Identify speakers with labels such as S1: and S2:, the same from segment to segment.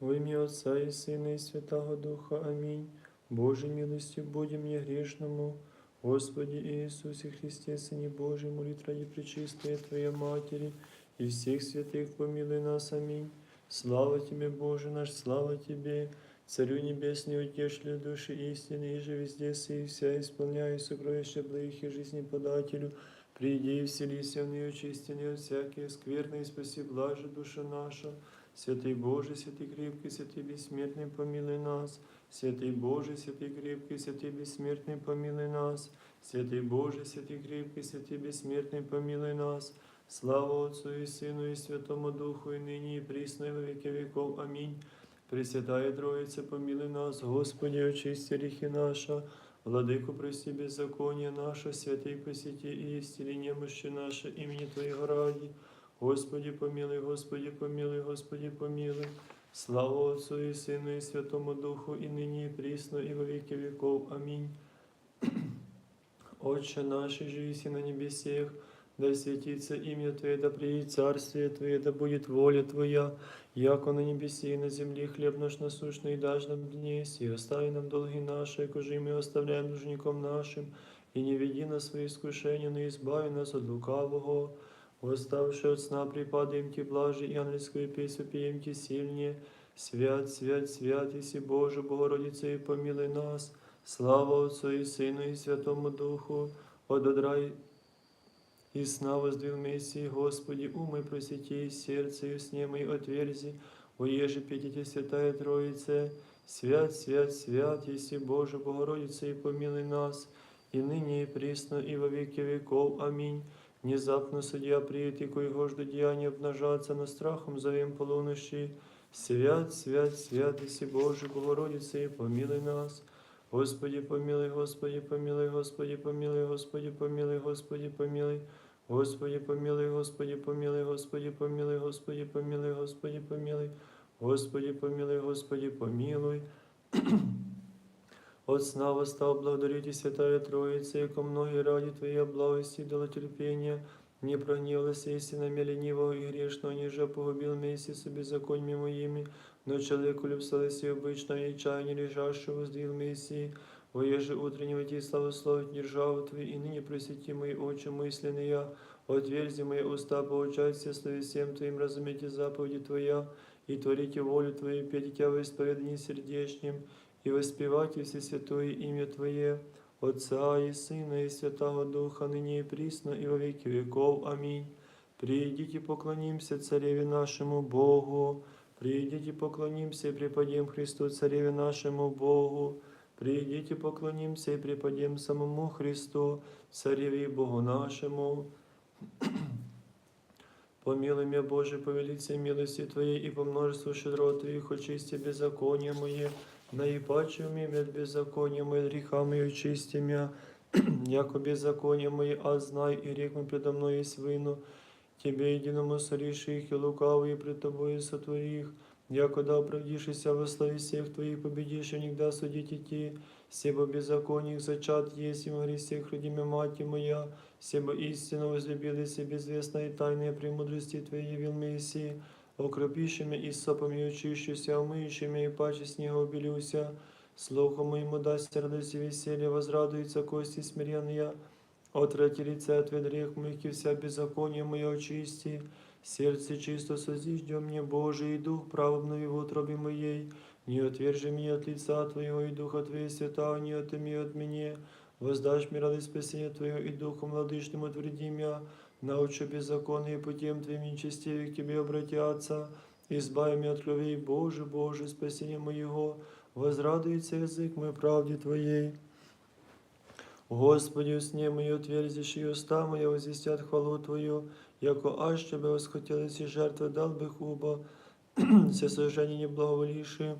S1: Во ім'я Отця і Сина, і Святого Духа. Амінь. Боже милостью будем мне грешному, Господи Иисусе Христе, Сыне Божий, молит ради Пречистая Твоя Матери и всех святых помилуй нас. Аминь. Слава Тебе, Боже наш, слава Тебе, Царю Небесный, утешителю души истины, и же везде и вся исполняй сокровища благих и жизни подателю, приди и вселися в нее очистенные от всякие скверны, и спаси блаже душа наша. Святый Боже, святый крепкий, святый бессмертный, помилуй нас. Святый Боже, святый крепкий, святый бессмертный, помилуй нас. Святый Боже, святый крепкий, святый бессмертный, помилуй нас. Слава Отцу и Сыну и Святому Духу, и ныне и присно, и во веки веков. Аминь. Пресвятая Троица, помилуй нас, Господи, очисти грехи наша, Владыку, прости беззаконие наше, святый посети и исцели немощи наши, имени Твоего ради. Господи, помилуй, Господи, помилуй, Господи, помилуй. Слава Отцу и Сыну и Святому Духу, и ныне и присно, и во веки веков. Аминь. Отче наш, живи на небесех, да святится имя Твое, да приедет царствие Твое, да будет воля Твоя, яко на небесе и на земле хлеб наш насущный дашь нам днесь, и остави нам долги наши, кожи мы оставляем должником нашим, и не веди нас в свои искушения, но избави нас от лукавого. Восставши от сна припадаем Ти блажи, и ангельскую песню пеем Ти сильнее. Свят, свят, свят, Иси Боже, Богородице, и помилуй нас. Слава Отцу и Сыну и Святому Духу, ододрай и сна воздвиг Мессии, Господи, умы просвети, сердце и сне мои отверзи, Оеже петите Святая Троице, свят, свят, свят, Иси Боже, Богородице, и помилуй нас, и ныне и присно, и во веки веков. Аминь. Внезапно судья приет, и коего жду деяния обнажаться, но страхом зовем полуночи. Свят, свят, свят, Иси Боже, Богородице, и помилуй нас. Господи, помилуй, Господи, помилуй, Господи, помилуй, Господи, помилуй, Господи, помилуй. Господи, помилуй, Господи, помилуй, Господи, помилуй, Господи, помилуй, Господи, помилуй. Господи, помилуй, Господи, помилуй. От сна восстал, благодарите Святая Троица, яко многие ради Твоей благости дало терпения, не прогневалась истинами ленивого и грешного, ниже погубил месяц беззаконьями моими, но человеку любсталось и обычно, и чаяние лежащего воздвиг Мессии, воеже утреннего Ти славословить державу Твою, и ныне просвети мои очи мысленные, отверзи мои уста, поучайся словесем Твоим, разумейте заповеди Твоя, и творите волю Твою, пейте Тебя в исповедании сердечнем, и воспевайте все святое имя Твое, Отца и Сына и Святого Духа, ныне и присно, и во веки веков. Аминь. Придите, поклонимся Цареве нашему Богу, придите, поклонимся и преподем Христу Цареве нашему Богу, придите, поклонимся и преподем самому Христу, Цареве Богу нашему. Помилуй меня, Боже, по велице милости Твоей и по множеству щедрот Твоих, очисти беззаконие мое, наипаче умим от беззакония мое, греха мои очисти меня, яко беззаконие мои, а знай, и рек мы предо мной есть вину, Тебе единому соришь их, и лукавые пред Тобою сотвори их, якода оправдишься во славе всех Твоих, победишь, и нигда судить идти, себо беззаконий зачат есть, и в грехах родиме мать моя, себо истину возлюбили себе безвестной и тайные премудрости Твоей явил Мессии, окропишими и сопами очищуся, омыющими и паче снега убелюся, слухом моему дасть радость и веселье, возрадуется кости смиренные, Отрати лице от грех моих и вся беззаконие мое очисти, сердце чисто созиждем мне, Боже, и дух прав обнови в утробе моей, не отвержи меня от лица Твоего, и духа Твоего святого не отыми от меня, воздашь мне радость спасения Твоего, и духом владычным утверди меня, научи беззаконные путем Твоим нечестивых к Тебе обратятся, избави меня от крови, Боже, Боже, спасение моего, возрадуется язык мой правде Твоей. Господи, усне мої отверзишь, и уста моя возвестят хвалу Твою, яко аж Тебе восхотелись и жертвы дал бы хуба, все сожжения не благоволивши,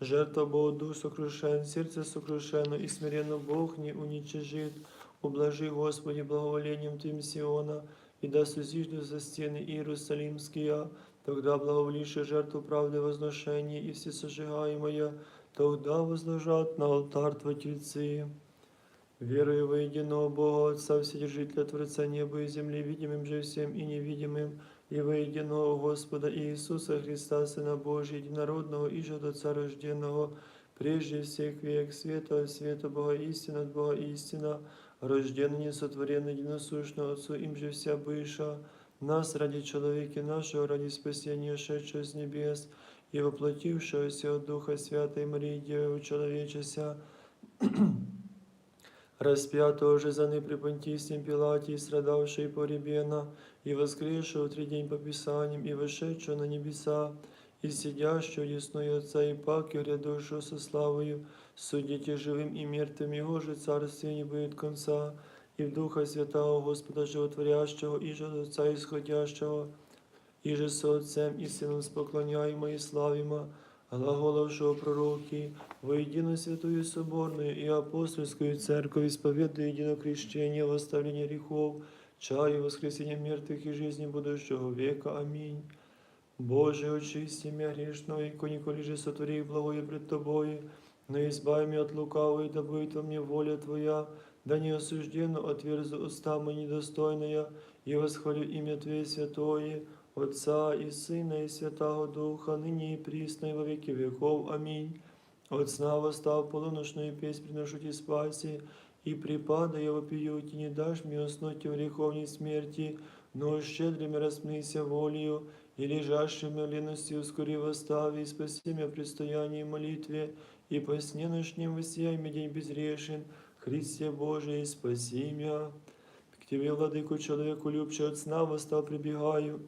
S1: жертва Богу дух сокрушен, сердце сокрушено, и смиренно Бог не уничижит. Ублажи, Господи, благоволением Твоим Сиона, и да сузижду за стены Иерусалимские, тогда благоволивши жертву правды возношения и все сожигаемое, тогда возложат на алтарь Твой тельцы. Верую во единого Бога, Отца, Вседержителя, Творца неба и земли, видимым же всем и невидимым, и во единого Господа Иисуса Христа, Сына Божия, единородного и же от Отца рожденного, прежде всех век, света от света, Бога истина от Бога истина, рожденный, несотворенный, единосущный Отцу, им же вся быша, нас ради человека нашего, ради спасения, шедшего с небес, и воплотившегося от Духа Святой Марии, Девы человечеся, распятого же за при Понтийским Пилате, и страдавшего и поребена, и воскресшего в три день по Писаниям, и вошедшего на небеса, и сидящего ясной Отца, и паки рядовшего со славою, судите живым и мертвым, Его же царствие не будет конца, и в Духа Святого Господа Животворящего, и же от Отца исходящего, и же со Отцем и Сыном споклоняемо и славимо, глаголовшего пророки, во единую святую соборную и апостольскую церковь, исповедуя едино крещение, восставление грехов, чаю, воскресения мертвых и жизни будущего века. Аминь. Боже, очисти меня грешного, и николи же сотвори благое пред Тобою, но избави меня от лукавого, и да будет во мне воля Твоя, да не осужденно отверзу уста мои недостойная, и восхвалю имя Твое святое, Отца и Сына и Святого Духа, ныне и присно, и во веки веков. Аминь. От сна восстав полуношную песнь приношу Ти спаси, и припадая вопию, Ти не дашь мне уснуть в греховней смерти, но щедрыми распнися волею, и лежащими ленностью ускори восстави, и спаси меня в предстоянии и молитве, и по сне ночнем воссияй мне день безрешен, Христе Божий, спаси меня. К Тебе, владыку, человеку любче от сна восстав прибегаю,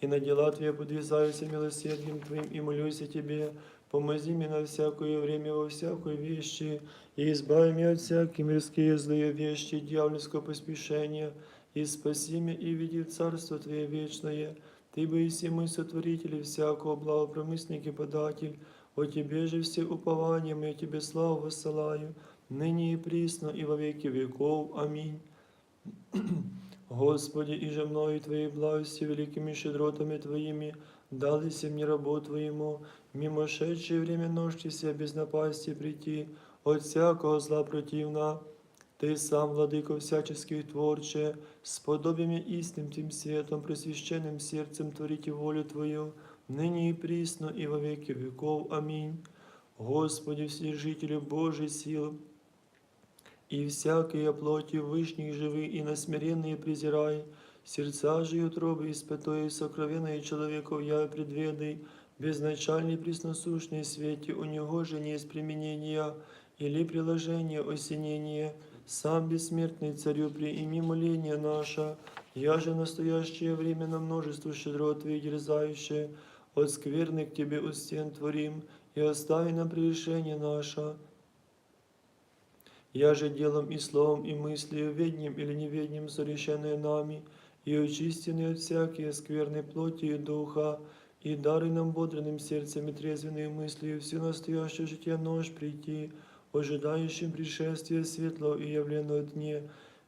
S1: и на дела Твои подвязаюся милосердием Твоим, и молюсь о Тебе, помози мне на всякое время во всякой вещи, и избави меня от всякие мирские злые вещи, дьявольского поспешения, и спаси меня и веди в Царство Твое вечное. Ты бы и мой сотворитель и всякого благопромысник и податель, о Тебе же все упования мы Тебе славу воссылаю, ныне и присно, и во веки веков. Аминь. Господи, и же мною Твоей благости великими щедротами Твоими дались мне рабу Твоему, мимо шедшее время ножтися без напасти прийти, от всякого зла противна. Ты сам, владыко всяческих творче, с подобиями истинным Тем светом, просвященным сердцем творите волю Твою, ныне и присно, и во веки веков. Аминь. Господи, Вседержителю Божий сил, и всякие плоти вышних живы и насмиренные презирай, сердца же и утробы испятое и сокровенное человеков я предведай, безначальный пресносущный свете, у него же не есть применения или приложение осенения, сам бессмертный царю приими моление наше, я же настоящее время на множество щедрот твоих дерзающее, от скверны к тебе у стен творим, и остави нам прегрешение наше, я же делом и словом, и мыслью, ведним или неведним, совершенное нами, и очистенные от всякие скверной плоти и духа, и даруй нам бодренным сердцем и трезвенной мыслью все настоящее житие нож прийти, ожидающим пришествия светлого и явленного дне,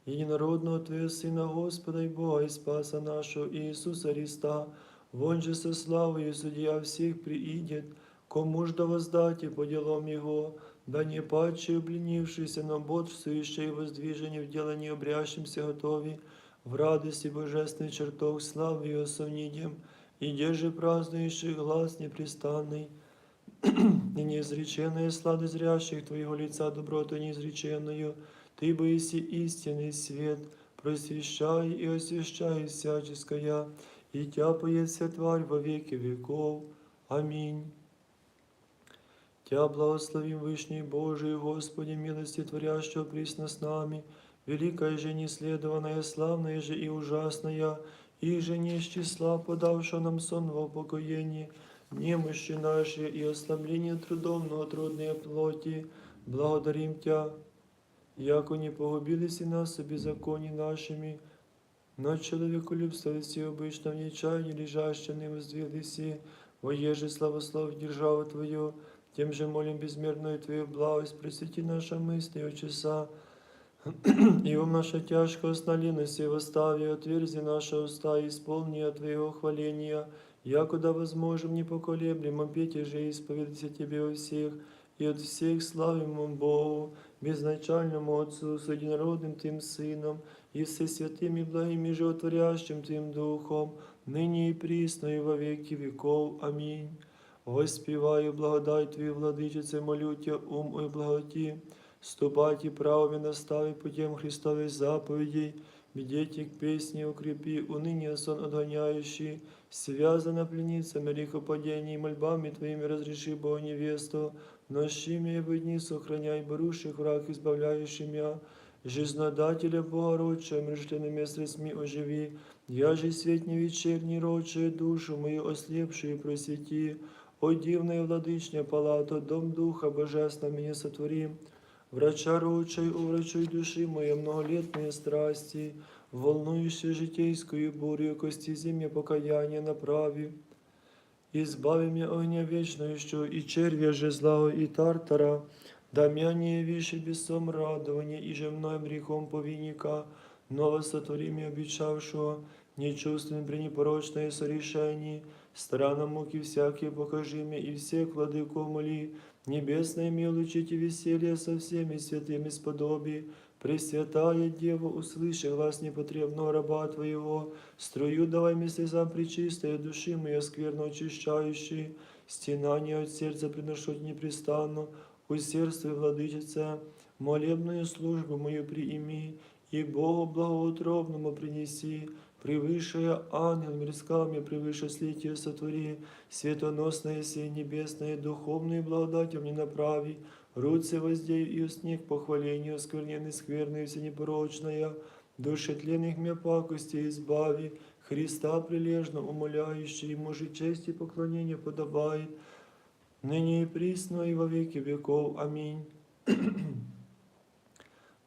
S1: единородного Твоего Сына Господа и Бога и Спаса нашего Иисуса Христа, вон же со славою судья всех приидет, кому ж да воздать и по делам Его, да не паче обленившийся, но бодрствующий и воздвижение в делании обрящимся готови, в радости божественный чертог славы Его совнидем, и держи празднующий глаз непрестанный, и неизреченная сладость зрящих Твоего лица доброту неизреченную, Ты боиси истинный свет, просвещай и освящай всяческая, и тяпает вся тварь во веки веков. Аминь. Тя благословим Вышний Божий, Господи, милости творящего присно с нами, великая же неследованная, славная же и ужасная, и же не из числа, подавшего нам сон во упокоении, немощи наши и ослабление трудом, но трудные плоти, благодарим Тя, яко не погубились и нас о беззаконии нашими, но человеколюбствовали обычно в нечаянии лежащим не воздвиглись, воеже славослов державу Твою, тем же молим безмерную Твою благость, просвети наша мысли, о часа, и ум наша тяжко сналинности восстави, отверзи наши уста, и исполни от Твоего хваления, якуда возможем непоколеблемо петь же исповедаться Тебе у всех, и от всех славимому Богу, безначальному Отцу, с единородным Тим Сыном, и всесвятым и благим и животворящим Тим Духом, ныне и присно и во веки веков. Аминь. Воспіваю благодать Твою, владичице, молю Тя, ум и благоті, ступать и правами настави путем Христовых заповедей, Бедете к песне укрепи, уныние сон отгоняющий, связана пленницами грехопадений, мольбами Твоими разреши, Бога невесту, нощи мне в дни сохраняй, борущих враг, избавляющий меня, жизнодателя Богородча, мрежденными средствами оживи, я же свет не вечерний роче, душу мою ослепшую просвети, о дивная владычня палата, дом Духа Божественного меня сотвори, Врача ручай, уврачуй души моей многолетние страсти, волнующие житейскую бурю, кости зимя покаяние направи. Избави меня огня вечного, что и червя же злого, и тартара, да меня не виши бесом радования, и же мной грехом повинника, ново сотвори мне обещавшего, нечувственным при непорочное сорешении, странно муки всякие покажи мне, и все владыко моли, Небесное милучите веселье со всеми святыми сподоби, Пресвятая Дева, услыши глаз непотребного раба Твоего, струю давай мне слезам причистой души моей скверно очищающей, стенание от сердца приношу непрестанно, усердствуй, владычица, молебную службу мою приими, и Богу благоутробному принеси, превыше ангел мирскал мне, превыше слитие сотвори, светоносное сей небесное, духовную благодать мне направи, руцы воздею и устник похвалению, оскверненный скверный все непорочная, души тленных мне пакости избави, Христа прилежно умоляющий, ему же честь и поклонение подавает, ныне и присно и во веки веков. Аминь.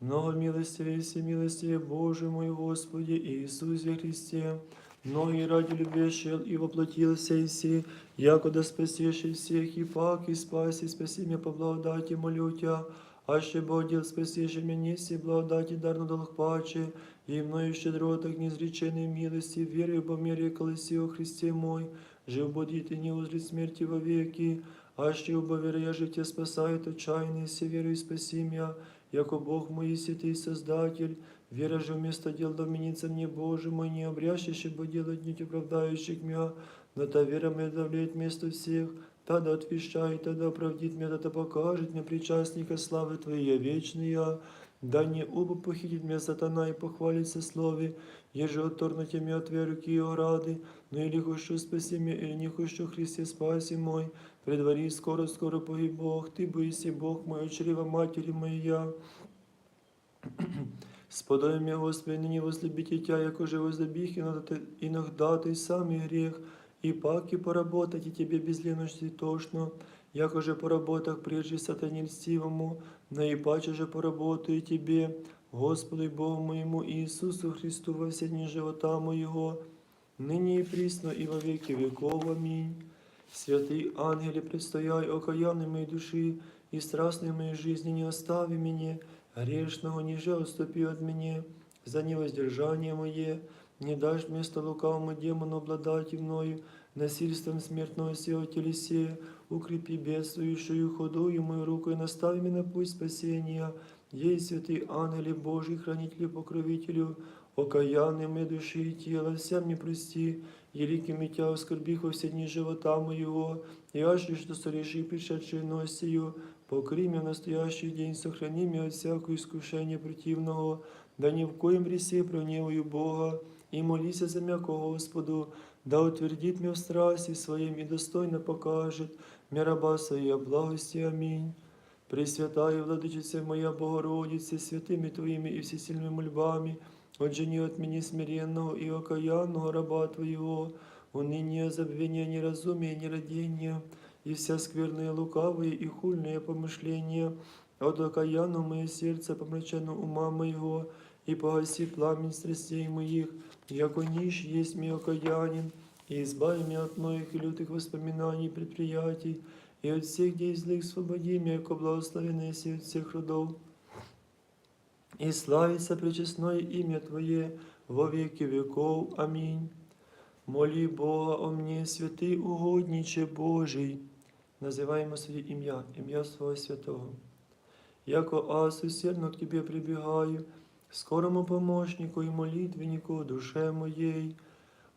S1: Много милостивее, всемилостивее Боже мой Господи Иисусе Христе, многие ради любящих и воплотился и си, якода спасешь всех, и пак, и спаси, спаси меня по благодати, молю Тя, аще Бог спасешь меня, неси благодати, дарно долг паче, и мною щедротах неизреченной милости, верою по мере колеси о Христе мой, жив бодит и не узрит смерти во веки, аще убо веря я життя спасает отчаянный, все верою спаси меня, яко Бог мой святый Создатель, вера же вместо дел доменится мне, Боже мой, не обрящище бы делать нить оправдающих меня, но та вера моя давляет место всех, тогда отвещает, тогда оправдит меня, тогда покажет мне причастника славы Твоей вечная, да не убо похитит меня сатана и похвалится слове, еже отторнуте меня от твоей руки и ограды, но или хочу спаси меня, или не хочу Христе спаси мой, предвари скоро, скоро погиб Бог, Ты боиси Бог мой, от чрева матери моя. Сподобай меня, Господи, ныне возлюбите Тя, яко же возлюбих иногда, иногда Ты самый грех, и паки поработать и Тебе без лености тошно, яко же по работах прежде сатане льстивому, наипаче же поработаю Тебе, Господу и Богу моему Иисусу Христу во все дни живота моего, ныне и присно и во веки веков. Аминь. Святый ангеле, предстояй окаянной моей души и страстной моей жизни не остави меня, грешного ниже отступи от меня, за невоздержание мое, не дашь место лукавому демону обладать и мною, насильством смертного сего телесе, укрепи бедствующую ходую мою руку и настави меня на путь спасения, ей святый ангеле Божий, хранителю, покровителю, окаянный моей души и тела, всем не прости, великими Тя оскорбих во все дни живота моего, и аж лишь до сорежи пришедшей носию, покри меня в настоящий день, сохрани меня от всякого искушения противного, да ни в коем гресе прогневаю Бога, и молися за м'яко Господу, да утвердит меня в страсти своим и достойно покажет мне раба своя благости. Аминь. Пресвятая Владычица моя Богородице, святыми Твоими и всесильными мольбами, отжени от меня смиренного и окаянного раба Твоего, уныние, забвение, неразумие, нерадение, и вся скверные, лукавые и хульные помышления, от окаянного мое сердце, помрачено ума моего, и погаси пламень страстей моих, яко нищ есть мне окаянин, и избави меня от моих и лютых воспоминаний и предприятий, и от всех дей злых свободи меня, яко благословенный си от всех родов. И славится пречестное имя Твое во веки веков. Аминь. Моли Бога о мне, святий угодниче Божий. Називаємо своє ім'я, ім'я свого святого. яко аз усердно к Тебе прибегаю, скорому помощнику и молитвеннику душе моей.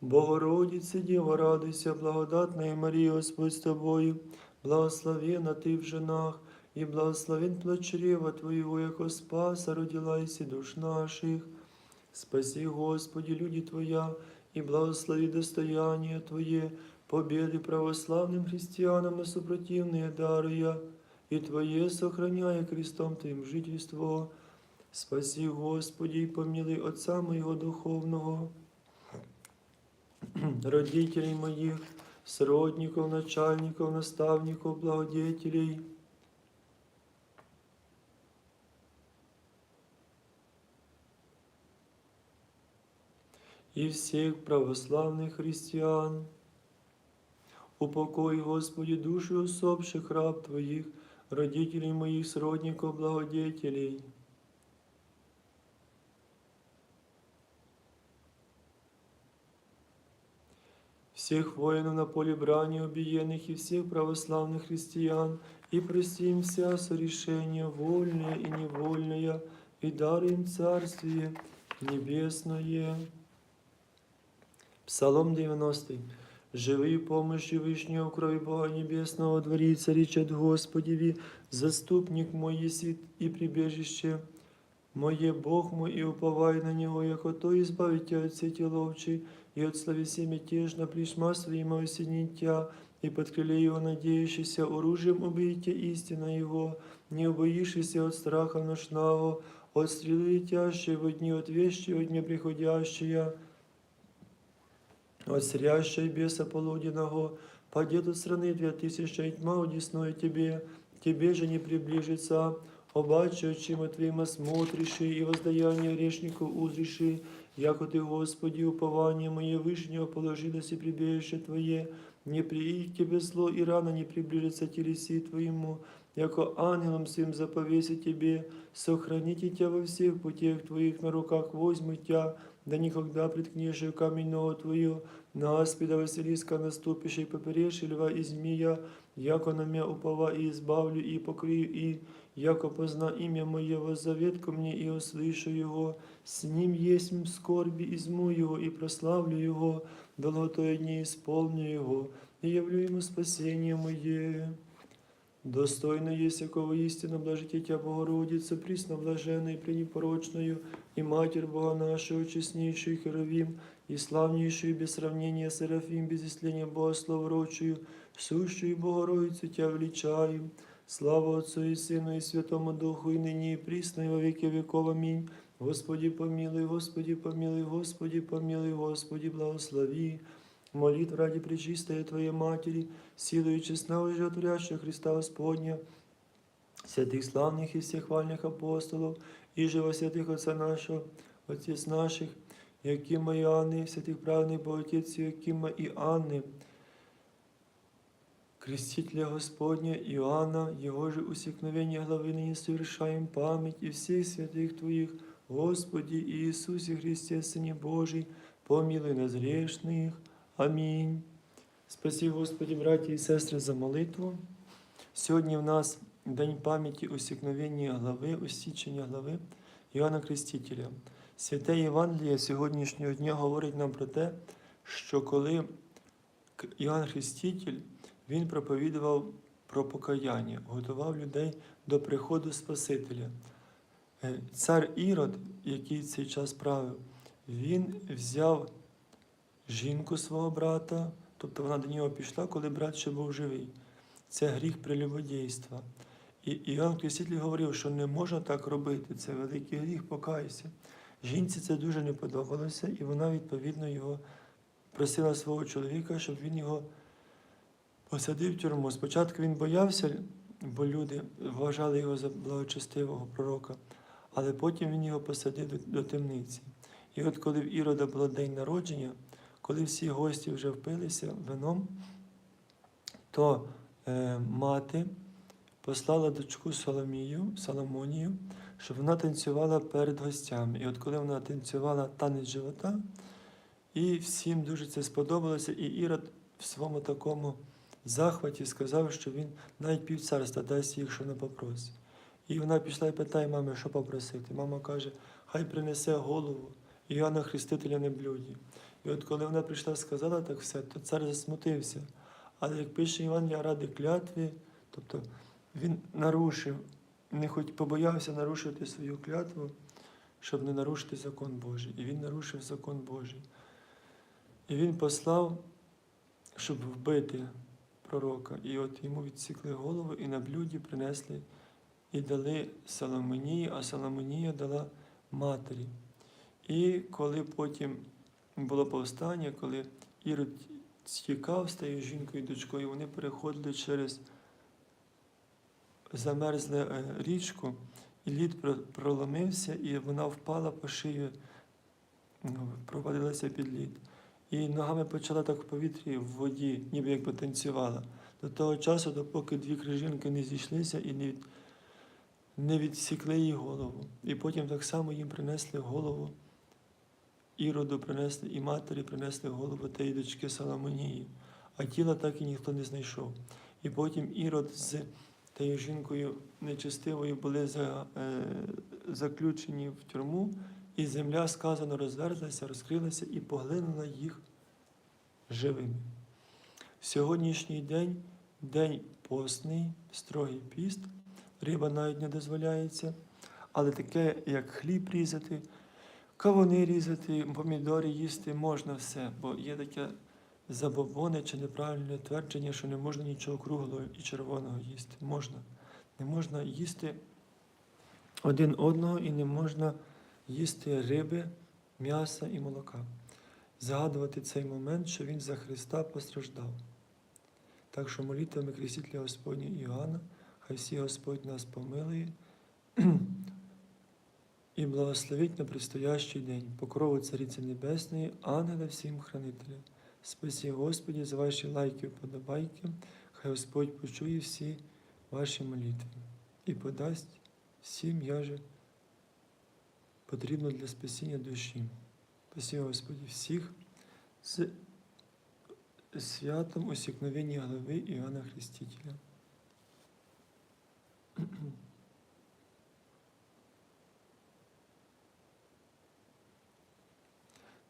S1: Богородице, Дева, радуйся, благодатная Мария, Господь с Тобою, благословена Ты в женах, и благословен плод чрева Твоего, яко спаса родилась и душ наших. Спаси, Господи, люди Твоя, и благослови достояние Твое, победы православным христианам и супротивные даруя, и Твое сохраняя крестом Твоим жительство. Спаси, Господи, и помилуй Отца моего духовного, родителей моих, сродников, начальников, наставников, благодетелей, и всех православных христиан. Упокой, Господи, души усопших раб Твоих, родителей моих, сродников, благодетелей. Всех воинов на поле брани убиенных и всех православных христиан, и прости им вся сорешения, вольное и невольное, и даруй им Царствие Небесное. Псалом 90. Живи помощи Вышнего крови Бога Небесного, дворі речет Господеві, заступник мой еси и прибежище мое, Бог мой, и уповай на Него, яко то избавить тебя от сети ловчей, и от словеси мятежно плешма своим осенить тя, и под крыле Его надеющийся, оружием убейте истина Его, не убоишься от страха ношного, от стрелы летящей во дни, от вещи во дне приходящая, от срящей беса полуденного, падет от страны две тысячи, и тьма удесную тебе, тебе же не приближится, обаче очима твоим осмотриши, и воздаяние грешнику узриши, яко ты, Господи, упование мое вышнего положилось и прибежище Твое, не приидет к тебе зло, и рано не приближится телеси Твоему, яко ангелом своим заповеси Тебе, сохраните Тебя во всех путях Твоих, на руках возьму Тебя, да никогда приткнешь камень ногу Твою, на аспида Василиска наступишь и поперешь и льва и змея, яко на меня упова и избавлю и покрию, и яко позна имя Мое, воззовет ко мне и услышу Его, с Ним есть м скорби, изму Его и прославлю Его, долготою дни исполню Его, и явлю Ему спасение Мое. Достойно есть якого истинно блажите Тя, Богородица, присно блаженной, пренепорочною, и Матерь Бога нашего, честнейшую Херовим, и славнейшую без сравнения Серафим, без исления Бога славрочую, сущую Богородицу Тя величаем. Слава Отцу и Сыну и Святому Духу, и ныне и присно, и во веки веков. Аминь. Господи помилуй, Господи помилуй, Господи помилуй, Господи благослови Молитв ради Пречистой Твоей Матери, силою честного и животворящего Христа Господня, святых славных и всех хвальных апостолов, и живо святых Отца нашего, Отец наших, Якима и Анны, святых праведных Боготец Якима и Анны, Крестителя Господня Иоанна, Его же усекновение главы ныне совершаем память и всех святых Твоих, Господи Иисусе Христе, Сыне Божий, помилуй нас грешных. Амінь. Спасі, Господі, браті і сестри, за молитву. Сьогодні в нас День пам'яті усікновення глави, осічення глави Іоанна Крестителя. Святе Євангеліє сьогоднішнього дня говорить нам про те, що коли Іоанн Хреститель він проповідував про покаяння, готував людей до приходу Спасителя. Е, Цар Ірод, який цей час правив, він взяв жінку свого брата, тобто вона до нього пішла, коли брат ще був живий. Це гріх прелюбодійства. І Іоанн Креститель говорив, що не можна так робити, це великий гріх, покайся. Жінці це дуже не подобалося, і вона відповідно його просила свого чоловіка, щоб він його посадив в тюрму. Спочатку він боявся, бо люди вважали його за благочестивого пророка, але потім він його посадив до темниці. І от коли в Ірода було день народження, коли всі гості вже впилися вином, то е, мати послала дочку Соломію, Соломонію, щоб вона танцювала перед гостями. І от коли вона танцювала танець живота, і всім дуже це сподобалося, і Ірод в своєму такому захваті сказав, що він навіть півцарства дасть їх, що не попросить. І вона пішла і питає мами, що попросити. Мама каже, хай принесе голову Іоанна Хрестителя на блюді. І от коли вона прийшла сказала так все, то цар засмутився. Але як пише Іван, я ради клятви, тобто він нарушив, не хоч побоявся нарушити свою клятву, щоб не нарушити закон Божий. І він нарушив закон Божий. І він послав, щоб вбити пророка. І от йому відсікли голову і на блюді принесли і дали Соломонії, а Соломонія дала матері. І коли потім було повстання, коли Ірод тікав з тією жінкою і дочкою, вони переходили через замерзле е, річку, і лід проломився, і вона впала по шию, ну, провалилася під лід. І ногами почала так в повітрі в воді, ніби якби танцювала. До того часу, допоки дві крижинки не зійшлися і не, від- не відсікли їй голову. І потім так само їм принесли голову. Іроду принесли і матері принесли голову тієї дочки Соломонії, а тіла так і ніхто не знайшов. І потім Ірод з тією жінкою нечестивою були за, е, заключені в тюрму, і земля сказано розверзлася, розкрилася і поглинула їх живими. Сьогоднішній день день постний, строгий піст, риба навіть не дозволяється, але таке, як хліб різати, кавуни різати, помідори їсти можна все, бо є таке забобоне чи неправильне твердження, що не можна нічого круглого і червоного їсти. Можна. Не можна їсти один одного і не можна їсти риби, м'яса і молока. Згадувати цей момент, що Він за Христа постраждав. Так що молитвами Крестителя Господня Іоанна, хай всі Господь нас помилує і благословить на предстоящий день, покрову Цариці Небесної, ангела всім хранителям. Спасі Господі за ваші лайки і подобайки, хай Господь почує всі ваші молитви і подасть всім яже потрібно для спасіння душі. Спасі Господі всіх з святом усікновення голови Іоанна Хрестителя.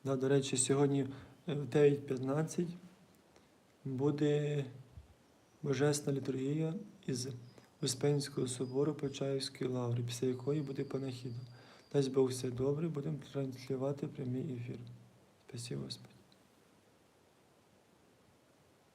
S1: Да, до речі, сьогодні е, в 9.15 буде Божесна літургія із Успенського собору Почаївської лаври, після якої буде панахіда. Дасть Бог все добре, будемо транслювати прямий ефір. Спасибо, Господи.